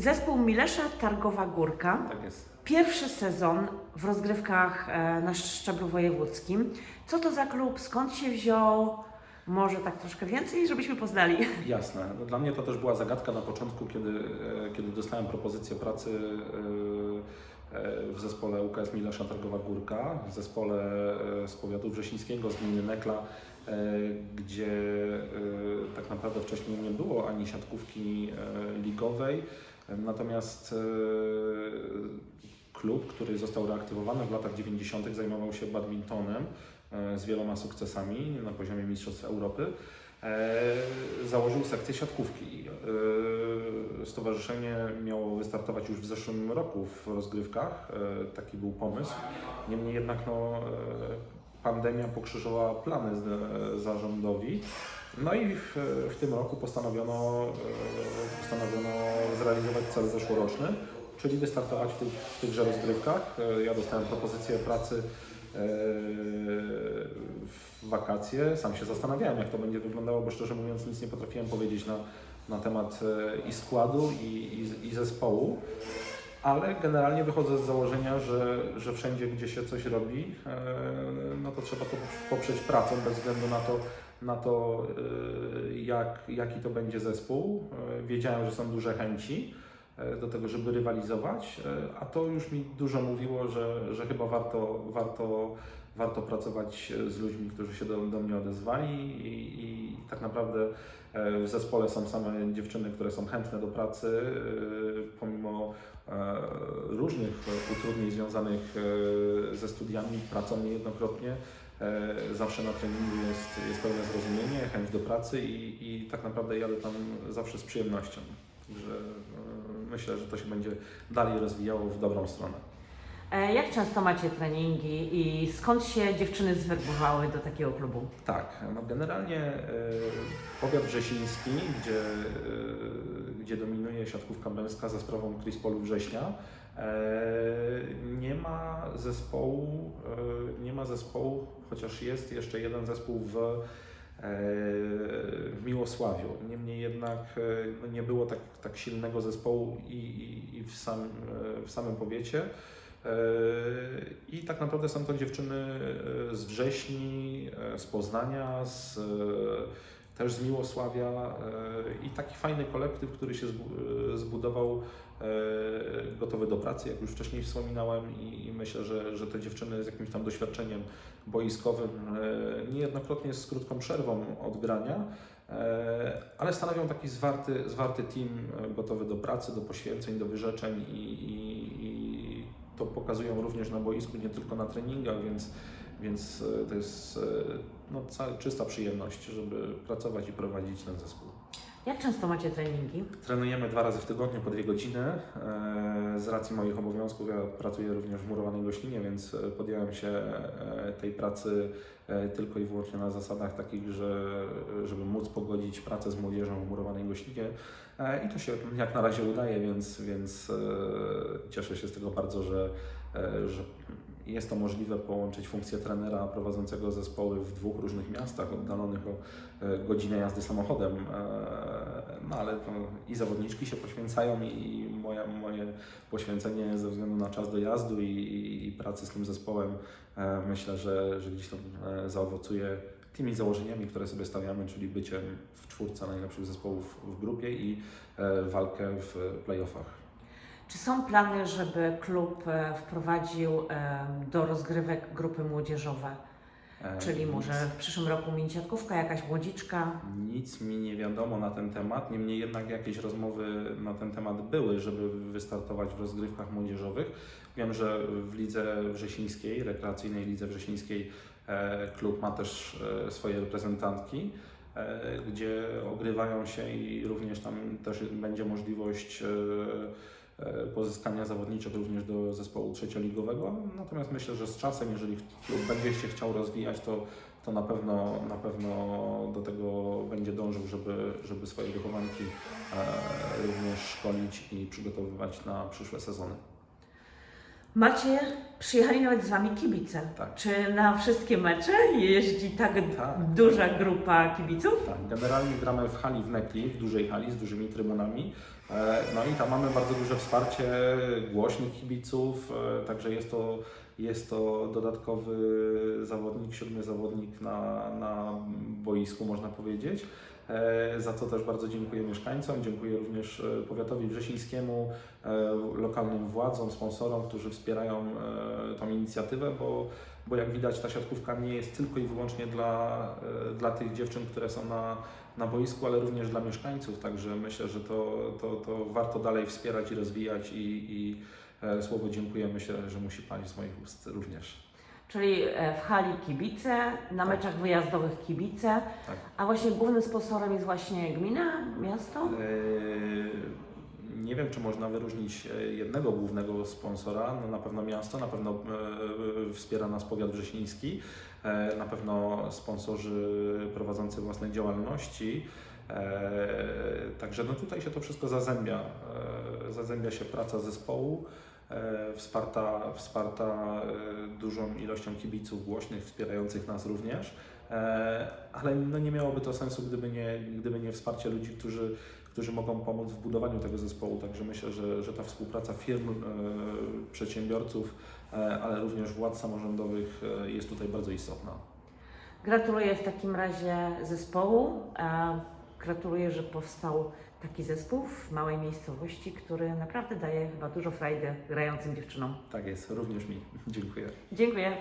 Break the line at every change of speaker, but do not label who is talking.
Zespół Milesza Targowa Górka.
Tak jest.
Pierwszy sezon w rozgrywkach e, na szczeblu wojewódzkim. Co to za klub? Skąd się wziął? Może tak troszkę więcej, żebyśmy poznali.
Jasne. No, dla mnie to też była zagadka na początku, kiedy, e, kiedy dostałem propozycję pracy e, w zespole UKS Milesza Targowa Górka, w zespole z powiatu wrzesińskiego, z gminy Nekla, gdzie tak naprawdę wcześniej nie było ani siatkówki ligowej, natomiast e, klub, który został reaktywowany w latach 90., zajmował się badmintonem e, z wieloma sukcesami na poziomie Mistrzostw Europy. E, założył sekcję siatkówki. Stowarzyszenie miało wystartować już w zeszłym roku w rozgrywkach. Taki był pomysł. Niemniej jednak no, pandemia pokrzyżowała plany zarządowi. No i w, w tym roku postanowiono, postanowiono zrealizować cel zeszłoroczny, czyli wystartować w, tych, w tychże rozgrywkach. E, Ja dostałem propozycję pracy e, w wakacje. Sam się zastanawiałem, jak to będzie wyglądało, bo szczerze mówiąc nic nie potrafiłem powiedzieć na, na temat e, i składu, i, i, i zespołu. Ale generalnie wychodzę z założenia, że, że wszędzie, gdzie się coś robi, no to trzeba to poprzeć pracą bez względu na to, na to e, jak, jaki to będzie zespół. E, Wiedziałem, że są duże chęci e, do tego, żeby rywalizować, a to już mi dużo mówiło, że, że chyba warto, warto, warto pracować z ludźmi, którzy się do, do mnie odezwali i, i tak naprawdę w zespole są same dziewczyny, które są chętne do pracy, pomimo różnych utrudnień związanych ze studiami, pracą niejednokrotnie. E, Zawsze na treningu jest, jest pełne zrozumienie, chęć do pracy i, i tak naprawdę jadę tam zawsze z przyjemnością. Także e, myślę, że to się będzie dalej rozwijało w dobrą stronę.
E, Jak często macie treningi i skąd się dziewczyny zwerbowały do takiego klubu?
Tak, no generalnie e, powiat wrzesiński, gdzie, e, gdzie dominuje siatkówka męska za sprawą Crispolu Września, nie ma zespołu, nie ma zespołu, chociaż jest jeszcze jeden zespół w, w Miłosławiu. Niemniej jednak no nie było tak, tak silnego zespołu i, i, i w, sam, w samym powiecie. E, I tak naprawdę są to dziewczyny e, z Wrześni, e, z Poznania, z, też z Miłosławia i taki fajny kolektyw, który się zbu- zbudował gotowy do pracy, jak już wcześniej wspominałem i, i myślę, że, że te dziewczyny z jakimś tam doświadczeniem boiskowym, niejednokrotnie z krótką przerwą od grania, e, ale stanowią taki zwarty, zwarty team gotowy do pracy, do poświęceń, do wyrzeczeń i, i, i to pokazują również na boisku, nie tylko na treningach, więc, więc e, to jest e, no, czysta przyjemność, żeby pracować i prowadzić ten zespół.
Jak często macie treningi?
Trenujemy dwa razy w tygodniu po dwie godziny. E, Z racji moich obowiązków ja pracuję również w murowanej gościnie, więc e, podjąłem się e, tej pracy tylko i wyłącznie na zasadach takich, że żeby móc pogodzić pracę z młodzieżą w murowanej gościnie. I to się jak na razie udaje, więc, więc cieszę się z tego bardzo, że, że jest to możliwe połączyć funkcję trenera prowadzącego zespoły w dwóch różnych miastach, oddalonych o godzinę jazdy samochodem. No ale to i zawodniczki się poświęcają i moja, moje poświęcenie ze względu na czas dojazdu i, i, pracy z tym zespołem e, myślę, że, że gdzieś tam e, zaowocuje tymi założeniami, które sobie stawiamy, czyli byciem w czwórce najlepszych zespołów w grupie i e, walkę w playoffach.
Czy są plany, żeby klub wprowadził do rozgrywek grupy młodzieżowe?
E,
Czyli może w przyszłym roku mini siatkówka, jakaś młodziczka?
Nic mi nie wiadomo na ten temat, niemniej jednak jakieś rozmowy na ten temat były, żeby wystartować w rozgrywkach młodzieżowych. Wiem, że w lidze wrzesińskiej, rekreacyjnej lidze wrzesińskiej e, klub ma też e, swoje reprezentantki, gdzie ogrywają się i również tam też będzie możliwość pozyskania zawodniczych również do zespołu trzecioligowego. Natomiast myślę, że z czasem, jeżeli klub będzie się chciał rozwijać, to to na pewno, na pewno do tego będzie dążył, żeby, żeby swoje wychowanki e, również szkolić i przygotowywać na przyszłe sezony.
Macie, przyjechali nawet z Wami kibice.
Tak.
Czy na wszystkie mecze jeździ tak,
Tak.
duża grupa kibiców?
Tak, generalnie gramy w hali w Nekli, w dużej hali z dużymi trybunami. E, No i tam mamy bardzo duże wsparcie głośnych kibiców, e, także jest to, jest to dodatkowy zawodnik, siódmy zawodnik na, na boisku, można powiedzieć. E, Za co też bardzo dziękuję mieszkańcom, dziękuję również e, powiatowi wrzesińskiemu, e, lokalnym władzom, sponsorom, którzy wspierają tą inicjatywę, bo bo jak widać ta siatkówka nie jest tylko i wyłącznie dla, dla tych dziewczyn, które są na, na boisku, ale również dla mieszkańców, także myślę, że to, to, to warto dalej wspierać i rozwijać i, i słowo dziękuję myślę, że musi paść z moich ust również.
Czyli e, w hali kibice, na
Tak.
meczach wyjazdowych kibice,
Tak.
a właśnie głównym sponsorem jest właśnie gmina, miasto?
E, Nie wiem, czy można wyróżnić e, jednego głównego sponsora. No, na pewno miasto, na pewno e, wspiera nas powiat wrzesiński, e, na pewno sponsorzy prowadzący własne działalności. Także no tutaj się to wszystko zazębia. Zazębia się praca zespołu, wsparta, wsparta e, dużą ilością kibiców głośnych, wspierających nas również. E, Ale no nie miałoby to sensu, gdyby nie, gdyby nie wsparcie ludzi, którzy, którzy mogą pomóc w budowaniu tego zespołu. Także myślę, że, że ta współpraca firm, e, przedsiębiorców, e, ale również władz samorządowych e, jest tutaj bardzo istotna.
Gratuluję w takim razie zespołu. e, Gratuluję, że powstał taki zespół w małej miejscowości, który naprawdę daje chyba dużo frajdy grającym dziewczynom.
Tak jest, również mi. Dziękuję.
Dziękuję.